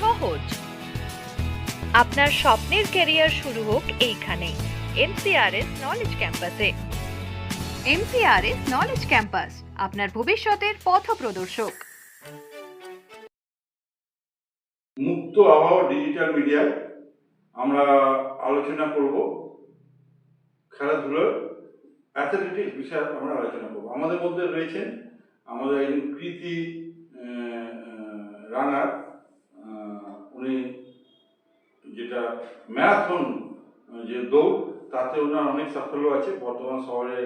সহজ। আপনার স্বপ্নের ক্যারিয়ার শুরু হোক এইখানে এমসিআরএস নলেজ ক্যাম্পাসে এমসিআরএস নলেজ ক্যাম্পাস আপনার ভবিষ্যতের পথ প্রদর্শক। মুক্ত আবহাওয়া ডিজিটাল মিডিয়ায় আমরা আলোচনা করব। খেলাধুলার অ্যাথলেটিক্স বিষয়ে আমরা আলোচনা করব। আমাদের মধ্যে রয়েছেন আমাদের একজন কৃতি রানার উনি যেটা ম্যারাথন যে দৌড় তাতে ওনার অনেক সাফল্য আছে। বর্তমান শহরে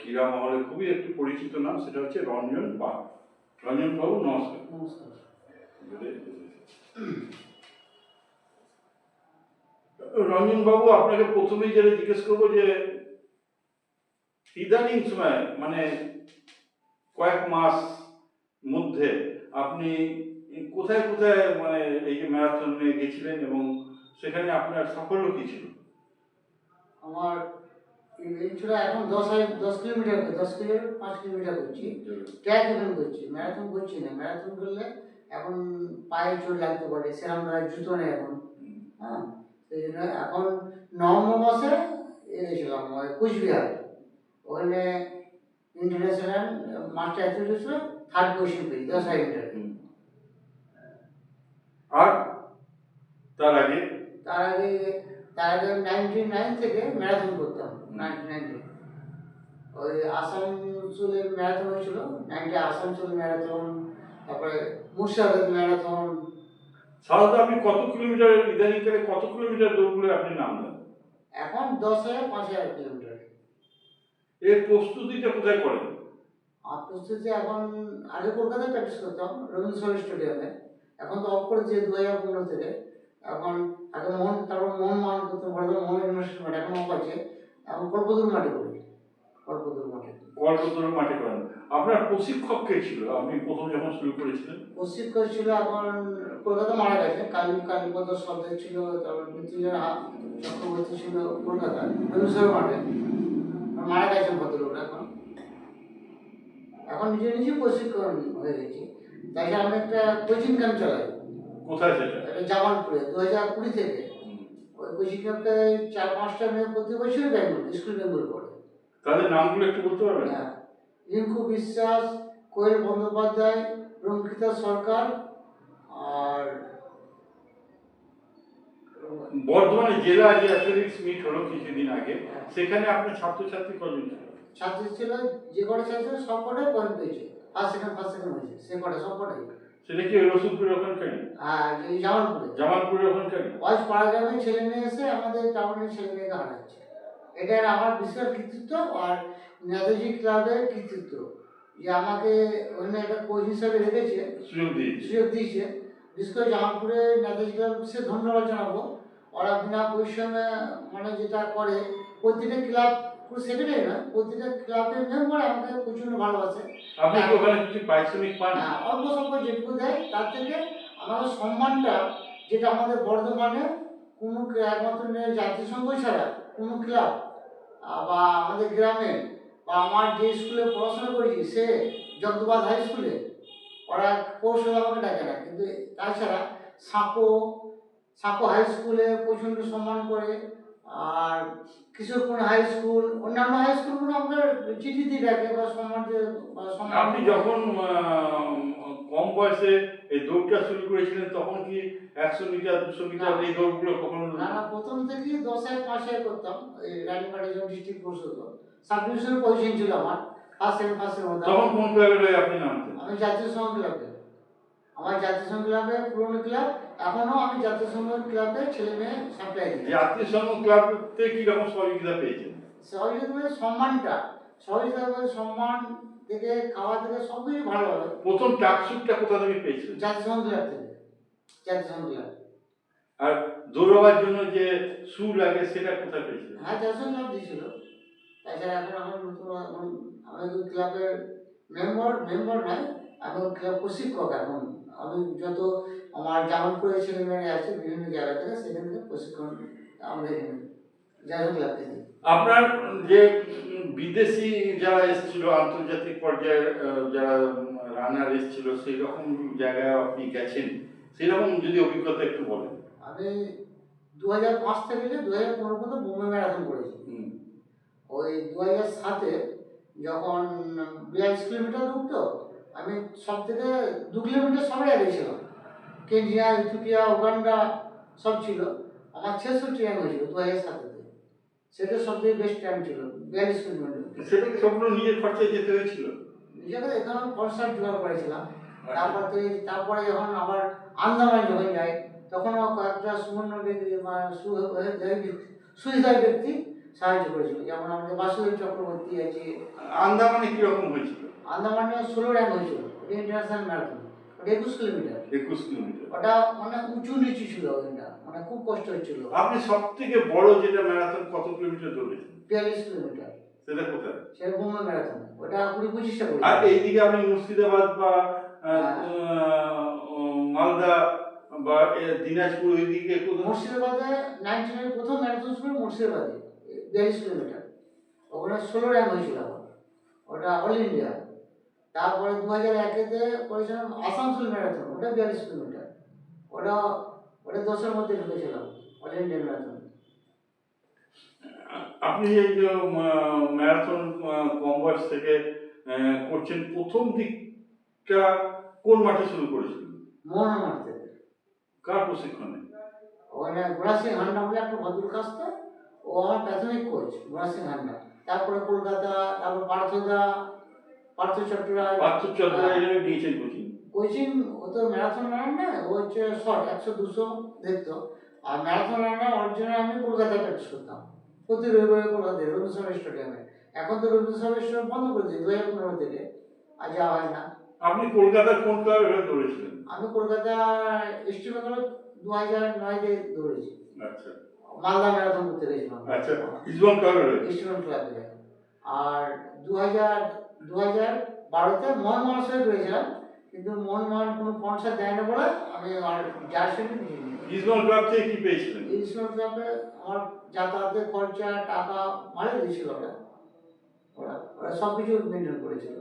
ক্রীড়া মহলে খুবই একটি পরিচিত নাম সেটা হচ্ছে রঞ্জন পাল রঞ্জন বাবু নমস্কার। নমস্কার। রঞ্জন বাবু আপনাকে প্রথমেই যেটা জিজ্ঞেস করব যে ইদানিং সময় মানে কয়েক মাস মধ্যে আপনি কোথায় কোথায় মানে এই যে ম্যারাথনে গেছিলেন এবং সেখানে আপনার সাফল্য কি ছিল? আমার ছিল এখন দশ দশ কিলোমিটার দশ কিলোমিটার, পাঁচ কিলোমিটার করছি। ট্র্যাক ইভেন্ট করছি, ম্যারাথন করছি না। ম্যারাথন করলে এখন পায়ে চোট লাগতে পারে সেরকম জুতো নেই এখন। হ্যাঁ? সেই জন্য এখন নভেম্বর মাসে গেছিলাম কুচবিহার। ওখানে international master athletics third position পেয়েছি, দশ হাজার মিটার। আর তার আগে? তার আগে তার আগে নাইনটি নাইন থেকে ম্যারাথন করতাম নাইনটি নাইনটি ওই আসানসোলের ম্যারাথন হয়েছিল নাইনটি আসানসোল ম্যারাথন তারপরে মুর্শিদাবাদ ম্যারাথন। সাধারণত আপনি কত কিলোমিটার ইদানিংকালে কত কিলোমিটার দৌড়গুলো আপনি নাম দেন এখন দশ হাজার পাঁচ হাজার কিলোমিটার। এর প্রস্তুতিটা কোথায় করেন? আর প্রস্তুতি এখন আগে কলকাতায় প্র্যাকটিস করতাম রবীন্দ্র স্টেডিয়ামে এখন তো অফ করেছে দু হাজার পনেরো থেকে এখন আগে মন তারপর মান করতাম বর্ধমান মোহন ইউনিভার্সিটি মাঠে এখন অফ আছে। এখন কল্পতরু মাঠে করি। কল্পতরু মাঠে কলকাতার মাঠে করেন আপনার প্রশিক্ষক কে ছিল? আপনি প্রথম যখন শুরু করেছিলেন? প্রশিক্ষক ছিল এখন কলকাতা মারা গেছে। কালী কালীপদ শব্দ ছিল তারপর মৃত্যুঞ্জয় চক্রবর্তী ছিল কলকাতা। রবীন্দ্র মাঠে। মারা গেছেন ভদ্রলোক এখন। এখন নিজে নিজে প্রশিক্ষণ হয়ে গেছে। তাছাড়া আমি একটা কোচিং ক্যাম্প চালাই। কোথায় সেটা এটা জামালপুরে দু হাজার কুড়ি থেকে। ওই কোচিং ক্যাম্পে চার পাঁচটা মেয়ে প্রতি বছরই বেঙ্গল স্কুল বেঙ্গল পড়ে। তাদের নামগুলো একটু বলতে পারবেন? হ্যাঁ। রিঙ্কু বিশ্বাস কোয়েল বন্দ্যোপাধ্যায় রঙ্কিতা সরকার আর বর্ধমানে জেলা যে অ্যাথলেটিক্স মিট হলো কিছুদিন আগে সেখানে আপনার ছাত্রছাত্রী কজন ছিল? ছাত্র ছিল যে কটা ছাত্র সব কটাই পয়েন্ট পেয়েছে। ফার্স্ট সেকেন্ড ফার্স্ট সেকেন্ড হয়েছে সে কটা সব কটাই। সেটা কি ওই রসুলপুরের ওখানকারই আর জামালপুরে। জামালপুরের ওখানকারই ওয়াজ পাড়া গ্রামের ছেলে মেয়ে এসে আমাদের টাউনের ছেলে মেয়েকে হারাচ্ছে। এটা আমার বিশাল কৃতিত্ব আর নেতাজি ক্লাবের কৃতিত্ব। যে আমাকে ওখানে একটা কোচ হিসাবে রেখেছে। সুযোগ দিয়েছে। বিশেষ করে জামালপুরে নেতাজি ক্লাব সে ধন্যবাদ জানাব। ওরা বিনা পরিশ্রমে মানে যেটা করে প্রতিটা ক্লাব পুরো সেক্রেটারি না প্রতিটা ক্লাবের মেম্বার আমাকে প্রচণ্ড ভালোবাসে। আপনি কি ওখানে কিছু পারিশ্রমিক পান? হ্যাঁ, অল্প স্বল্প যেটুকু দেয় তার থেকে আমাদের সম্মানটা যেটা আমাদের বর্ধমানে কোনো একমাত্র জাতিসংঘ ছাড়া কোনো ক্লাব বা আমাদের গ্রামে বা আমার যে স্কুলে পড়াশোনা করেছি সে জগদবাদ হাই স্কুলে ওরা কৌশল আমাকে ডাকে না। কিন্তু তাছাড়া সাঁকো সাঁকো হাই স্কুলে প্রচণ্ড সম্মান করে আর কিশোরপুর হাই স্কুল অন্যান্য হাই স্কুলগুলো আমাদের চিঠি দিয়ে ডাকে বা সম্মান দিয়ে আপনি যখন কম বয়সে এই দৌড়টা শুরু করেছিলেন তখন কি একশো মিটার দুশো মিটার এই দৌড়গুলো কখনো না না প্রথম থেকেই দশে পাশে করতাম। এই রানীবাড়ি যখন ডিস্ট্রিক্ট কোর্স হতো সাব ডিভিশনের পজিশন ছিল আমার ফার্স্ট সেকেন্ড ফার্স্ট সেকেন্ড তখন কোন ক্লাবে আপনি নামতেন? আমি জাতীয় সংঘ ক্লাবে আমার জাতীয় সংঘ ক্লাবে পুরনো ক্লাব এখনও আমি জাতীয় সংঘ ক্লাবে ছেলে মেয়ে সাপ্লাই দিই। জাতীয় সংঘ ক্লাবতে কি রকম সহযোগিতা পেয়েছেন? সহযোগিতা মানে সম্মানটা। সহযোগিতা মানে সম্মান থেকে খাওয়া থেকে সব কিছু ভালো হবে। প্রথম ট্রাকশুটটা কোথা থেকে পেয়েছিলেন? জাতীয় সংঘ ক্লাব থেকে। জাতীয় সংঘ ক্লাব আর দৌড়াবার জন্য যে শু লাগে সেটা কোথায় পেয়েছিলেন? হ্যাঁ জাতীয় সংঘ ক্লাব দিয়েছিল। তাছাড়া এখন আমার নতুন এখন আমি ওই ক্লাবের মেম্বার মেম্বার আমি ওই ক্লাব প্রশিক্ষক এখন আমি যত আমার জামালপুরের ছেলেমেয়েরা আছে বিভিন্ন জায়গা থেকে সেখান থেকে প্রশিক্ষণ আমাদের এখানে আপনার যে বিদেশি যারা এসেছিল আন্তর্জাতিক পর্যায়ে যারা রানার এসেছিল সেই রকম জায়গায় আপনি গেছেন? সেই রকম যদি অভিজ্ঞতা একটু বলেন। আমি দু হাজার পাঁচ থেকে দু হাজার পনেরো পর্যন্ত বোম্বে ম্যারাথন করেছি। ওই দু হাজার সাতে যখন বিয়াল্লিশ কিলোমিটার ঢুকতো আমি সব থেকে দু কিলোমিটার সবাই আগে ছিলাম কেনিয়া ইথিওপিয়া উগান্ডা সব ছিল। আমার ছেষট্টি টাইম হয়েছিল দু হাজার সাতেতে। সেটা সব থেকে বেস্ট টাইম ছিল বিয়াল্লিশ কিলোমিটার। সেটা কি সম্পূর্ণ নিজের খরচায় যেতে হয়েছিল? নিজেকে এখানে কনসার্ট জোগাড় করেছিলাম। তারপর তো এই- তারপরে যখন আবার আন্দামান যখন যাই তখন আমার কয়েকটা সুবর্ণ ব্যক্তি বা সু- সুহৃদয় ব্যক্তি সাহায্য করেছিল। যেমন আমাদের বাসুদেব চক্রবর্তী আছে। আন্দামানে কীরকম হয়েছিল? আন্দামানে ষোলো র্যাঙ্ক হয়েছিল। ওটা ইন্টারন্যাশনাল ম্যারাথন ওটা একুশ কিলোমিটার একুশ কিলোমিটার ওটা মানে উঁচু নিচু ছিল ওইটা মানে খুব কষ্ট হচ্ছিল। আপনি সব থেকে বড় যেটা ম্যারাথন কত কিলোমিটার দৌড়েছেন? বিয়াল্লিশ কিলোমিটার সেটা কোথায়? সেটা বোম্বে ম্যারাথন ওটা কুড়ি পঁচিশটা করি আর এইদিকে আপনি মুর্শিদাবাদ বা আহ, মালদা বা দিনাজপুর ওইদিকে মুর্শিদাবাদে নাইনটিনের প্রথম ম্যারাথন ছিল মুর্শিদাবাদে। বিয়াল্লিশ কিলোমিটার ওখানে ষোলো র্যাঙ্ক হয়েছিল ওটা অল ইন্ডিয়া। তারপরে দু হাজার একেতে করেছিলাম আসানসোল ম্যারাথন। ওটা বিয়াল্লিশ কিলোমিটার। ওটা ওটা দশের মধ্যে ঢুকেছিলাম অল ইন্ডিয়ান ম্যারাথন। আপনি এই যে ম্যারাথন কম বয়স থেকে করছেন প্রথম দিকটা কোন মাঠে শুরু করেছিলেন? মোহনা মাঠ থেকে। কার প্রশিক্ষণে? ওখানে গোড়া সিং হান্ডা বলে একটা ভদ্র কাস্তে ও আমার প্রাথমিক কোচ গোড়া সিং হান্ডা। তারপরে কলকাতা তারপর পার্থদা পার্থ চট্টরাজ পার্থ চট্টোপাধ্যায় দিয়েছেন কোচিং? কোচিং ও তো ম্যারাথন রান না ও হচ্ছে শর্ট একশো দুশো দেখতো আর ম্যারাথন রানার ওর জন্য আমি কলকাতায় প্র্যাকটিস করতাম। প্রতি রবিবারে কলকাতায় রবীন্দ্র স্টেডিয়ামে এখন তো রবীন্দ্র স্টেডিয়াম বন্ধ করে দিই দু হাজার পনেরো থেকে। আর যাওয়া হয় না। আপনি কলকাতার কোন ক্লাবে হয়ে দৌড়েছিলেন? আমি কলকাতা ইস্ট বেঙ্গল দু হাজার নয়তে দৌড়েছি। আচ্ছা। মালদা ম্যারাথন করতে গেছিলাম। আচ্ছা ইসবন ক্লাবে ইস্টবেঙ্গল ক্লাবে আর দু হাজার দু হাজার বারোতে মোহনমোহন সাথে করেছিলাম কিন্তু মোহনমোহন কোনো স্পন্সার দেয় না বলে আমি আর জার্সিটি নিয়ে ইসবন ক্লাব থেকে কি পেয়েছিলেন? ইস্টবেঙ্গল ক্লাবে আমার যাতায়াতের খরচা টাকা ভালো দিয়েছিল ওরা। ওরা ওরা সব কিছু মেনটেন করেছিল।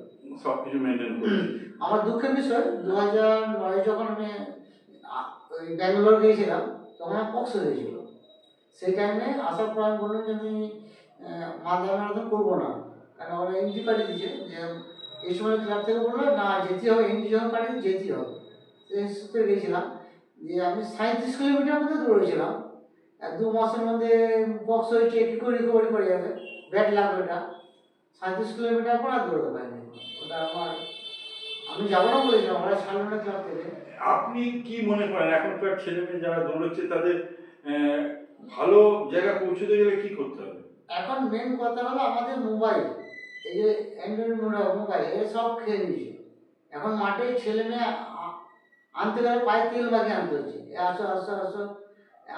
সব কিছু মেনটেন করেছেন আমার দুঃখের বিষয় দু হাজার নয় যখন আমি ওই ব্যাঙ্গালোর গিয়েছিলাম তখন আমার পক্স হয়েছিল। সেই টাইমে আসার পর আমি বললাম যে আমি মালদা ম্যারাথন করব না। কারণ ওরা এন্ট্রি পাঠিয়ে দিয়েছে যে, এই সময় ক্লাব থেকে বলল, না যেতে হবে এন্ট্রি যখন পাঠিয়ে যেতে হবে। সেই সূত্রে যে আমি সাঁত্রিশ কিলোমিটার মধ্যে দৌড়েছিলাম। আর দু মাসের মধ্যে বক্স হয়েছে করে রিকভারি করে যাবে। ব্যাট লাগবে ওটা। সাঁত্রিশ কিলোমিটার পর আর দৌড়তে পারিনি। ওটা আমার, আমি যাব না বলেছিলাম, ওরা ছাড়লো না ক্লাব থেকে। আপনি কি মনে করেন, এখনকার ছেলে মেয়ে যারা দৌড়চ্ছে, তাদের ভালো জায়গা পৌঁছতে গেলে কি করতে হবে? এখন মেন কথা হলো আমাদের মোবাইল এই যে অ্যান্ড্রয়েড মোবাইল এ সব খেয়ে নিয়েছে। এখন মাঠে ছেলে মেয়ে আনতে গেলে পায়ে তেল লাগিয়ে আনতে হচ্ছে। এ আসো আসো আসো।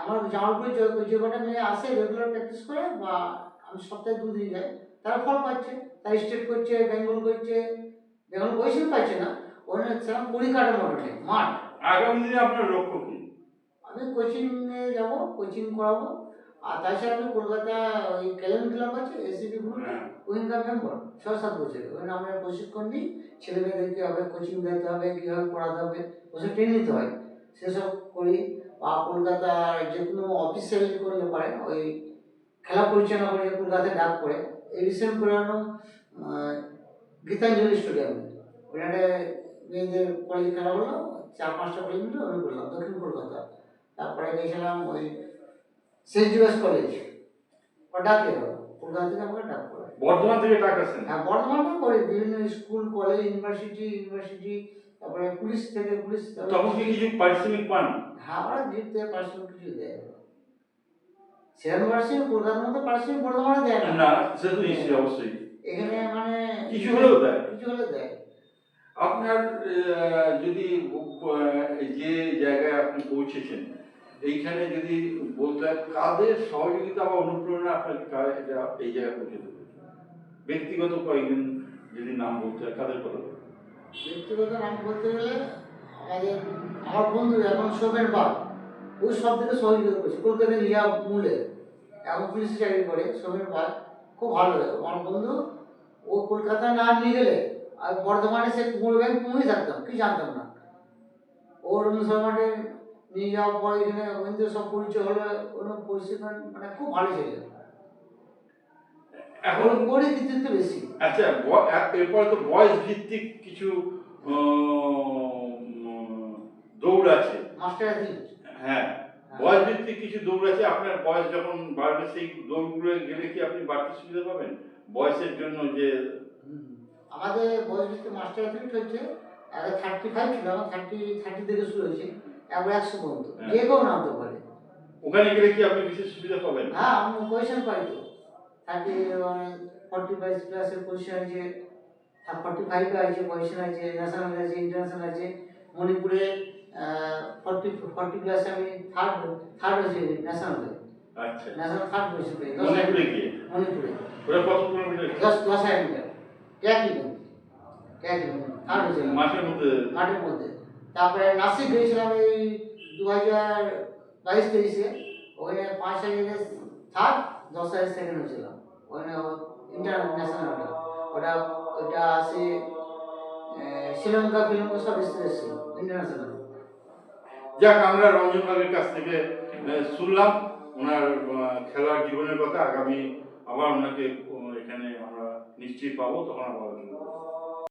আমার জামালপুরে যে কটা মেয়ে আসে রেগুলার প্র্যাকটিস করে বা আমি সপ্তাহে দুদিন যাই তারা ফল পাচ্ছে তারা স্টেট করছে বেঙ্গল করছে বেঙ্গল পয়সা পাচ্ছে না। ওখানে সেরকম পরিকাঠামো মাঠ। আগামী দিনে আপনার লক্ষ্য কি? আমি কোচিংয়ে যাব কোচিং করাবো। আর তাছাড়া আমি কলকাতা ওই ক্যালেন ক্লাব আছে এসিপি গ্রুপ হ্যাঁ। ওইখানকার মেম্বার ছ সাত বছর ওখানে আমরা প্রশিক্ষণ নিই ছেলে মেয়েদের কীভাবে কোচিং দিতে হবে কীভাবে পড়াতে হবে ওসব ট্রেন নিতে হয়। সেসব করি। বা কলকাতার যে কোনো অফিসিয়ালি করলে পারে ওই খেলা পরিচালনা করে কলকাতায় ডাক করে এই রিসেন্ট করে আনলাম গীতাঞ্জলি স্টেডিয়ামে ওখানে মেয়েদের কলেজে খেলা হলো চার পাঁচটা কলেজ মিলে ওখানে করলাম দক্ষিণ কলকাতা। তারপরে গেছিলাম ওই সেন্ট জুয়েস কলেজ। ডাকে কলকাতা থেকে আমাকে ডাক পড়ে বর্ধমান থেকে টাকা আসেন? হ্যাঁ বর্ধমানে করি বিভিন্ন স্কুল কলেজ ইউনিভার্সিটি ইউনিভার্সিটি তারপরে পুলিশ থেকে পুলিশ তখন কি কিছু পারিশ্রমিক পান? হ্যাঁ ওরা জিততে পারিশ্রমিক কিছু দেয় সেরকম পারিশ্রমিক কলকাতার মতো পারিশ্রমিক বর্ধমানে দেয় না। না সে তো নিশ্চয়ই অবশ্যই। এখানে মানে কিছু হলেও দেয়। কিছু হলে দেয়। আপনার যদি আপনি পৌঁছেছেন। এইখানে যদি বলতে হয়, কাদের সহযোগিতা বা অনুপ্রেরণা আপনাকে এটা- এই জায়গায় পৌঁছে দেবে? ব্যক্তিগত কয়েকজন যদি নাম বলতে হয়, কাদের কথা? ব্যক্তিগত নাম বলতে গেলে, আমাদের, আমার বন্ধু এখন শোভেন বাগ ওই সব থেকে সহযোগিতা করছে। কলকাতায় লিয়া মূলে, এখন পুলিশে চাকরি করে শোভেন বাগ খুব ভালো লাগে। আমার বন্ধু, ও কলকাতা না নিয়ে গেলে, আর বর্ধমানে সে কুমোর ব্যাংক কুমোরই থাকতাম কি জানতাম না? ওর মুসলমানের নিয়ে যাওয়ার পর এখানে ওখানে সব পরিচয় হলো ওর পরিচয় মানে খুব ভালো ছিল। এখন ওরই কৃতিত্ব বেশি। আচ্ছা এরপরে তো বয়স ভিত্তিক কিছু দৌড় আছে। Master athlete. হ্যাঁ বয়স ভিত্তিক কিছু দৌড় আছে। আপনার বয়স যখন বাড়বে সেই দৌড়গুলো গেলে কি আপনি বাড়তি সুবিধা পাবেন? বয়সের জন্য যে। আমাদের বয়সভিত্তিক মাস্টার অ্যাথলিট হচ্ছে আগে থার্টি ফাইভ ছিল এখন থার্টি থার্টি থেকে শুরু হয়েছে। একশো হ্যাঁ। যে কেউ নামতে পারে। ওখানে গেলে কি আপনি বিশেষ সুবিধা পাবেন? হ্যাঁ আমি পজিশন পাই তো। থার্টি ফর্টি ফাইভ প্লাসের পজিশন আছে। ফর্টি ফাইভে আছে পজিশন আছে ন্যাশনাল আছে ইন্টারন্যাশনাল আছে। মণিপুরে ফর্টি ফর্টি প্লাস আমি থার্ড থার্ড হয়েছে ন্যাশনালে আচ্ছা। ন্যাশনাল থার্ড পজিশন পেয়ে। দশ মণিপুরে গিয়ে? মণিপুরে। দশ দশ হাজার মিটার ট্যাগ ইভেন্ট থার্ড হয়েছে। মাসের মধ্যে? মাঠের মধ্যে। তারপরে নাসিক গিয়েছিলাম এই দু হাজার বাইশ তেইশে ওখানে পাঁচ হাজারের থার্ড দশ হাজার সেকেন্ড হয়েছিলাম ওখানে ইন্টারন্যাশনাল ওটা ওটা আহ, শ্রীলঙ্কা ফিলঙ্কা সব এসে এসেছিল ইন্টারন্যাশনাল যাক আমরা রঞ্জন বাবের কাছ থেকে শুনলাম। ওনার খেলার জীবনের কথা। আগামী আবার ওনাকে এখানে আমরা নিশ্চয়ই পাবো তখন আবার।